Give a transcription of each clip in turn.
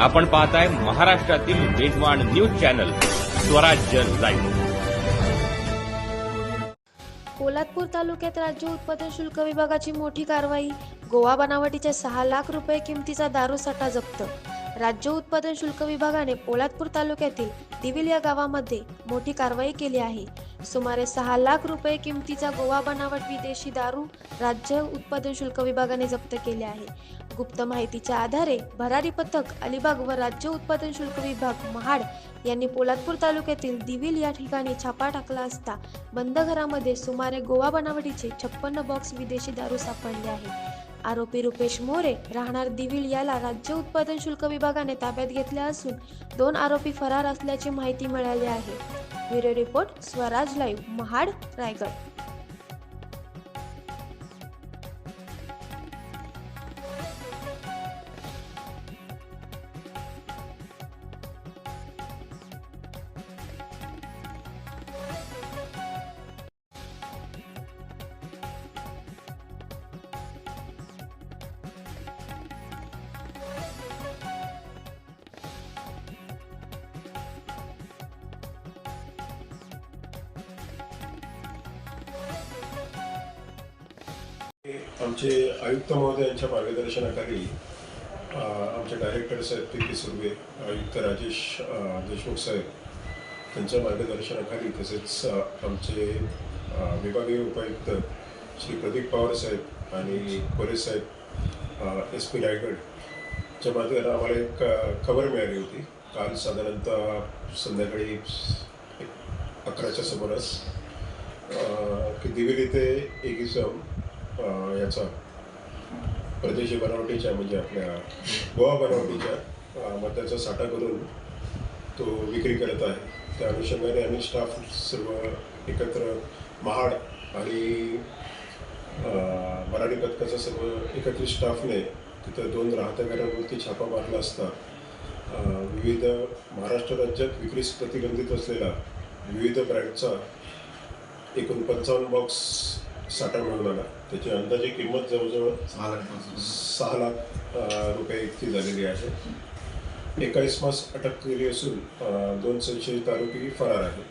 आपण पाहताय महाराष्ट्रातील वेगवान news channel Swarajya live. Poladpur तालुक्यात राज्य उत्पादन शुल्क विभागाची मोठी कारवाई. गोवा बनावटीच्या सहा लाख रुपये किमतीचा दारू साठा जप्त. राज्य उत्पादन शुल्क विभागाने पोलादपूर तालुक्यातील दिविल या गावामध्ये मोठी कारवाई केली आहे. सुमारे सहा लाख रुपये किमतीचा गोवा बनावट विदेशी दारू राज्य उत्पादन शुल्क विभागाने जप्त केले आहे. गुप्त माहितीच्या आधारे भरारी पथक अलिबाग व राज्य उत्पादन शुल्क विभाग महाड यांनी पोलादपूर तालुक्यातील दिविल या ठिकाणी छापा टाकला असता बंद घरामध्ये सुमारे गोवा बनावटीचे छप्पन्न बॉक्स विदेशी दारू सापडले आहे आरोपी रुपेश मोरे राहणार दिविल याला राज्य उत्पादन शुल्क विभागाने ताब्यात घेतले असून दोन आरोपी फरार असल्याची माहिती मिळाली आहे. Bureau report Swaraj live Mahad Raigad. आमचे आयुक्त महोदयांच्या मार्गदर्शनाखाली आमचे डायरेक्टर साहेब पी के सुर्वे आयुक्त राजेश देशमुख साहेब त्यांच्या मार्गदर्शनाखाली तसेच आमचे विभागीय उपायुक्त श्री प्रदीप पवार साहेब आणि कोरे साहेब एस पी रायगडच्या माध्यमात आम्हाला एक खबर मिळाली होती. काल साधारणतः संध्याकाळी अकराच्या सुमारास की दिवेली ते एक इसम याचा परदेशी बनावटीच्या म्हणजे आपल्या गोवा बनावटीच्या अ, मद्याचा साठा करून तो विक्री करत आहे. त्या अनुषंगाने आम्ही स्टाफ सर्व एकत्र महाड आणि मराठी पथकाचा सर्व एकत्रित स्टाफने तिथं दोन राहत्या घरावरती छापा मारला असता विविध महाराष्ट्र राज्यात विक्रीस प्रतिबंधित असलेला विविध ब्रँडचा एकूण पंचावन्न बॉक्स साठा मिळून आला. त्याची अंदाजे किंमत जवळजवळ सहा लाख सहा लाख रुपये इतकी झालेली आहे. एका इसमास अटक केली असून दोन संशयित आरोपी फरार आहेत.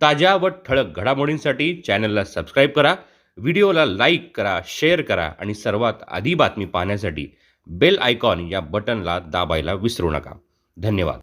ताज्या व ठळक घडामोडींसाठी चॅनलला सबस्क्राईब करा व्हिडिओला लाईक करा शेअर करा आणि सर्वात आधी बातमी पाहण्यासाठी बेल आयकॉन या बटनला दाबायला विसरू नका. धन्यवाद.